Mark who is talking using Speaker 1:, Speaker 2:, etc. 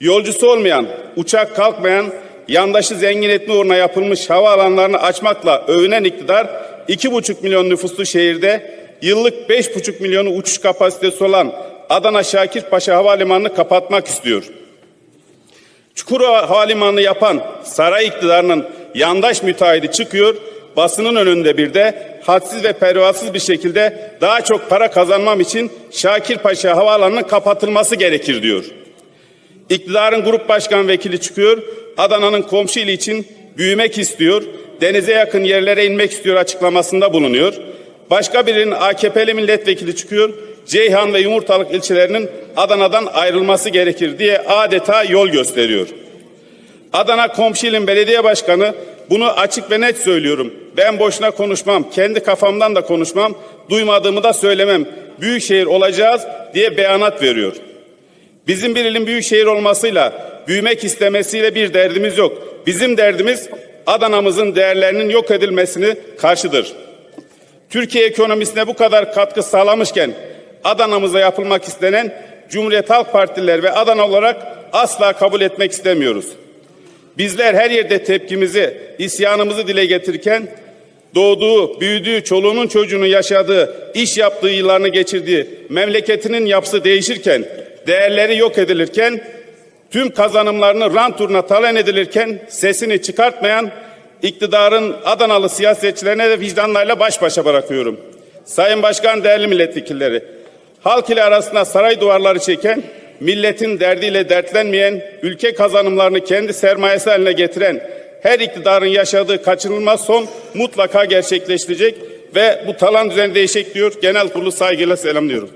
Speaker 1: Yolcusu olmayan, uçak kalkmayan, yandaşı zengin etme uğruna yapılmış havaalanlarını açmakla övünen iktidar, 2,5 milyon nüfuslu şehirde yıllık 5,5 milyonu uçuş kapasitesi olan Adana Şakirpaşa Havalimanı'nı kapatmak istiyor. Çukurova Havalimanı'nı yapan saray iktidarının yandaş müteahhidi çıkıyor, basının önünde bir de hadsiz ve pervasız bir şekilde daha çok para kazanmam için Şakirpaşa Havaalanı'nın kapatılması gerekir diyor. İktidarın grup başkan vekili çıkıyor, Adana'nın komşu ili için büyümek istiyor, denize yakın yerlere inmek istiyor açıklamasında bulunuyor. Başka birinin AKP'li milletvekili çıkıyor, Ceyhan ve Yumurtalık ilçelerinin Adana'dan ayrılması gerekir diye adeta yol gösteriyor. Adana komşu ilin belediye başkanı bunu açık ve net söylüyorum. Ben boşuna konuşmam, kendi kafamdan da konuşmam, duymadığımı da söylemem. Büyükşehir olacağız diye beyanat veriyor. Bizim bir ilin büyük şehir olmasıyla, büyümek istemesiyle bir derdimiz yok. Bizim derdimiz Adana'mızın değerlerinin yok edilmesini karşıdır. Türkiye ekonomisine bu kadar katkı sağlamışken Adana'mıza yapılmak istenen Cumhuriyet Halk Partililer ve Adana olarak asla kabul etmek istemiyoruz. Bizler her yerde tepkimizi, isyanımızı dile getirirken doğduğu, büyüdüğü, çoluğunun çocuğunun yaşadığı, iş yaptığı yıllarını geçirdiği memleketinin yapısı değişirken, değerleri yok edilirken, tüm kazanımlarını rant uğruna talan edilirken sesini çıkartmayan iktidarın Adanalı siyasetçilerine de vicdanlarıyla baş başa bırakıyorum. Sayın Başkan, değerli milletvekilleri, halk ile arasında saray duvarları çeken, milletin derdiyle dertlenmeyen, ülke kazanımlarını kendi sermayesi haline getiren her iktidarın yaşadığı kaçınılmaz son mutlaka gerçekleştirecek ve bu talan düzeni değişecek diyor. Genel kurulu saygıyla selamlıyorum.